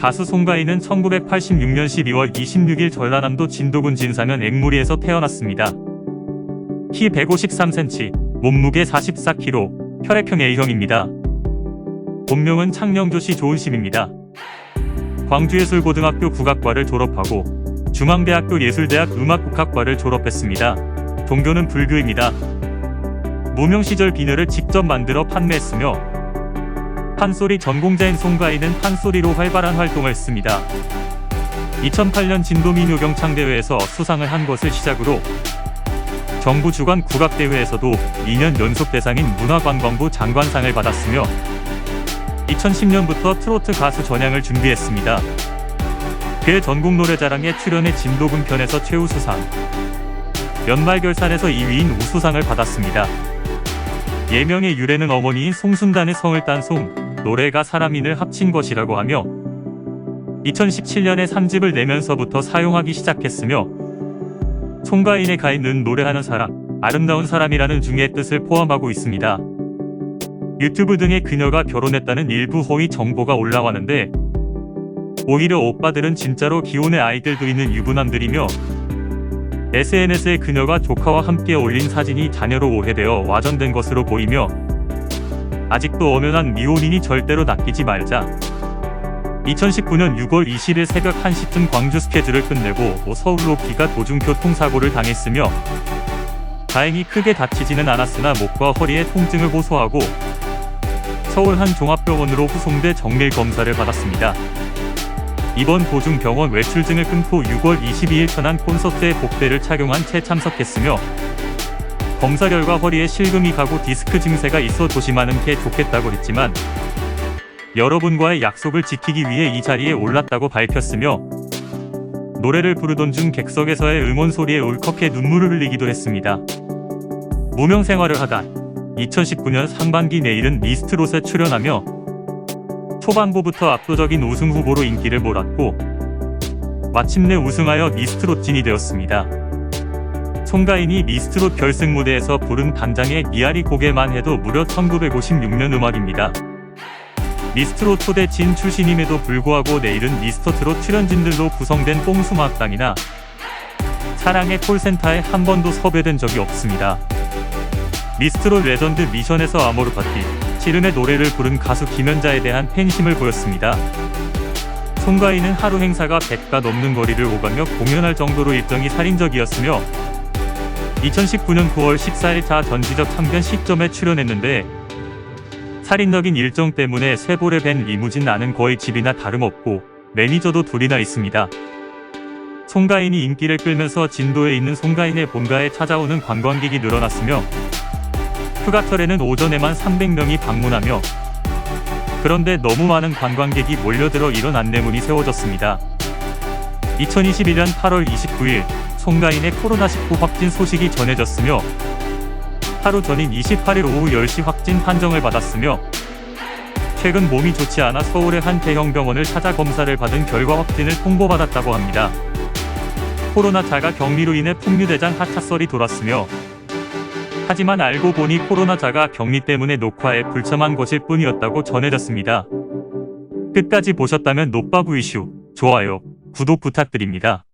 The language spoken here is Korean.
가수 송가인은 1986년 12월 26일 전라남도 진도군 진사면 앵무리에서 태어났습니다. 키 153cm, 몸무게 44kg, 혈액형 A형입니다. 본명은 창녕조시 조은심입니다. 광주예술고등학교 국악과를 졸업하고 중앙대학교 예술대학 음악국학과를 졸업했습니다. 종교는 불교입니다. 무명 시절 비늘을 직접 만들어 판매했으며 판소리 전공자인 송가인은 판소리로 활발한 활동을 했습니다. 2008년 진도민 요경 창대회에서 수상을 한 것을 시작으로 정부 주관 국악대회에서도 2년 연속 대상인 문화관광부 장관상을 받았으며 2010년부터 트로트 가수 전향을 준비했습니다. 그의 전국 노래자랑에 출연해 진도군 편에서 최우수상, 연말 결산에서 2위인 우수상을 받았습니다. 예명의 유래는 어머니인 송순단의 성을 딴 송, 노래가 사람인을 합친 것이라고 하며 2017년에 3집을 내면서부터 사용하기 시작했으며 송가인의 가인은 노래하는 사람, 아름다운 사람이라는 중의 뜻을 포함하고 있습니다. 유튜브 등에 그녀가 결혼했다는 일부 허위 정보가 올라왔는데 오히려 오빠들은 진짜로 기혼의 아이들도 있는 유부남들이며 SNS에 그녀가 조카와 함께 올린 사진이 자녀로 오해되어 와전된 것으로 보이며 아직도 엄연한 미혼이니 절대로 낚이지 말자. 2019년 6월 20일 새벽 1시쯤 광주 스케줄을 끝내고 서울로 기가 도중 교통사고를 당했으며 다행히 크게 다치지는 않았으나 목과 허리에 통증을 호소하고 서울 한 종합병원으로 후송돼 정밀 검사를 받았습니다. 이번 도중 병원 외출증을 끊고 6월 22일 천안 콘서트에 복대를 착용한 채 참석했으며 검사 결과 허리에 실금이 가고 디스크 증세가 있어 조심하는 게 좋겠다고 했지만 여러분과의 약속을 지키기 위해 이 자리에 올랐다고 밝혔으며 노래를 부르던 중 객석에서의 응원 소리에 울컥해 눈물을 흘리기도 했습니다. 무명 생활을 하다 2019년 상반기 내일은 미스트롯에 출연하며 초반부부터 압도적인 우승 후보로 인기를 몰았고 마침내 우승하여 미스트롯진이 되었습니다. 송가인이 미스트롯 결승 무대에서 부른 단장의 미아리 고개만 해도 무려 1956년 음악입니다. 미스트롯 초대 진 출신임에도 불구하고 내일은 미스터트롯 출연진들로 구성된 뽕수마학당이나 사랑의 콜센터에 한 번도 섭외된 적이 없습니다. 미스트롯 레전드 미션에서 아모르 파티, 시름의 노래를 부른 가수 김연자에 대한 팬심을 보였습니다. 송가인은 하루 행사가 100가 넘는 거리를 오가며 공연할 정도로 일정이 살인적이었으며 2019년 9월 14일 자 전지적 참견 시점에 출연했는데 살인적인 일정 때문에 쇠볼에 밴 리무진 나는 거의 집이나 다름없고 매니저도 둘이나 있습니다. 송가인이 인기를 끌면서 진도에 있는 송가인의 본가에 찾아오는 관광객이 늘어났으며 휴가철에는 오전에만 300명이 방문하며 그런데 너무 많은 관광객이 몰려들어 이런 안내문이 세워졌습니다. 2021년 8월 29일 송가인의 코로나19 확진 소식이 전해졌으며 하루 전인 28일 오후 10시 확진 판정을 받았으며 최근 몸이 좋지 않아 서울의 한 대형 병원을 찾아 검사를 받은 결과 확진을 통보받았다고 합니다. 코로나 자가 격리로 인해 풍류대장 하차설이 돌았으며 하지만 알고 보니 코로나 자가 격리 때문에 녹화에 불참한 것일 뿐이었다고 전해졌습니다. 끝까지 보셨다면 노빠구 이슈, 좋아요, 구독 부탁드립니다.